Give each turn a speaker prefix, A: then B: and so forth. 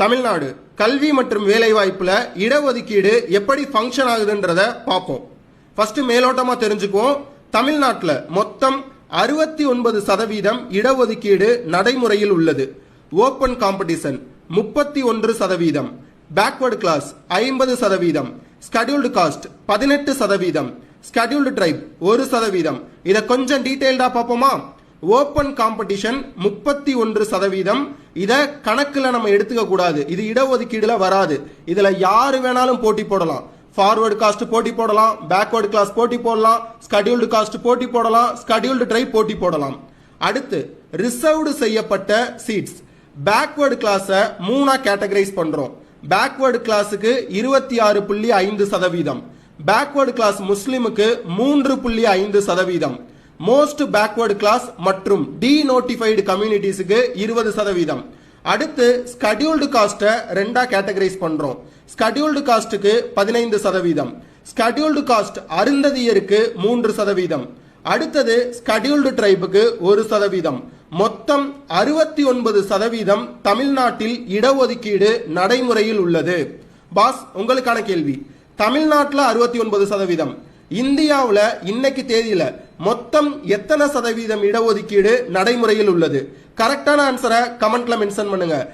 A: தமிழ்நாடு கல்வி மற்றும் வேலைவாய்ப்பில் இடஒதுக்கீடு எப்படி ஃபங்க்ஷன் ஆகுதுன்றத பார்ப்போம். ஃபர்ஸ்ட் மேலோட்டமாக தெரிஞ்சுக்குவோம். தமிழ்நாட்டில் மொத்தம் அறுபத்தி ஒன்பது சதவீதம் இடஒதுக்கீடு நடைமுறையில் உள்ளது. ஓப்பன் காம்படிஷன் முப்பத்தி ஒன்று சதவீதம். பேக்வர்டு கிளாஸ் ஐம்பது சதவீதம். ஸ்கடியூல்டு காஸ்ட் பதினெட்டு சதவீதம். ஸ்கடியூல்டு ட்ரைப் ஒரு சதவீதம். இதை கொஞ்சம் டீட்டெயில்டாக பார்ப்போமா? ஓப்பன் காம்படிஷன் முப்பத்தி ஒன்று சதவீதம். இதை கணக்கில் நம்ம எடுத்துக்க கூடாது. இது இடஒதுக்கீடுல வராது. இதுல யாரு வேணாலும் போட்டி போடலாம். ஃபார்வர்டு காஸ்ட் போட்டி போடலாம். பேக்வர்டு கிளாஸ் போட்டி போடலாம். ஸ்கடியூல்டு காஸ்ட் போட்டி போடலாம். ஸ்கடியூல்டு ட்ரைவ் போட்டி போடலாம். அடுத்து ரிசர்வ்டு செய்யப்பட்ட சீட்ஸ் பேக்வர்டு கிளாஸை மூணா கேட்டகரைஸ் பண்றோம். பேக்வர்டு கிளாஸுக்கு இருபத்தி ஆறு புள்ளி ஐந்து சதவீதம். பேக்வர்டு கிளாஸ் முஸ்லிமுக்கு மூன்று புள்ளி ஐந்து சதவீதம். மோஸ்ட் பேக்வர்டு கிளாஸ் மற்றும் டி நோட்டிஃபைடு கம்யூனிட்டிஸுக்கு இருபது சதவீதம். அடுத்து ஸ்கடியூல்டு காஸ்ட்டை ரெண்டா கேட்டகரைஸ் பண்ணுறோம் ஸ்கடியூல்டு காஸ்ட்டுக்கு பதினைந்து சதவீதம். ஸ்கடியூல்டு காஸ்ட் அருந்ததியருக்கு மூன்று சதவீதம். அடுத்தது ஸ்கடியூல்டு ட்ரைபுக்கு ஒரு சதவீதம். மொத்தம் அறுபத்தி ஒன்பது சதவீதம் தமிழ்நாட்டில் இடஒதுக்கீடு நடைமுறையில் உள்ளது. பாஸ் உங்களுக்கான கேள்வி. தமிழ்நாட்டில் அறுபத்தி ஒன்பது சதவீதம். இந்தியாவுல இன்னைக்கு தேதியில மொத்தம் எத்தனை சதவீதம் இடஒதுக்கீடு நடைமுறையில் உள்ளது? கரெக்டான ஆன்சரை கமெண்ட்ல மென்ஷன் பண்ணுங்க.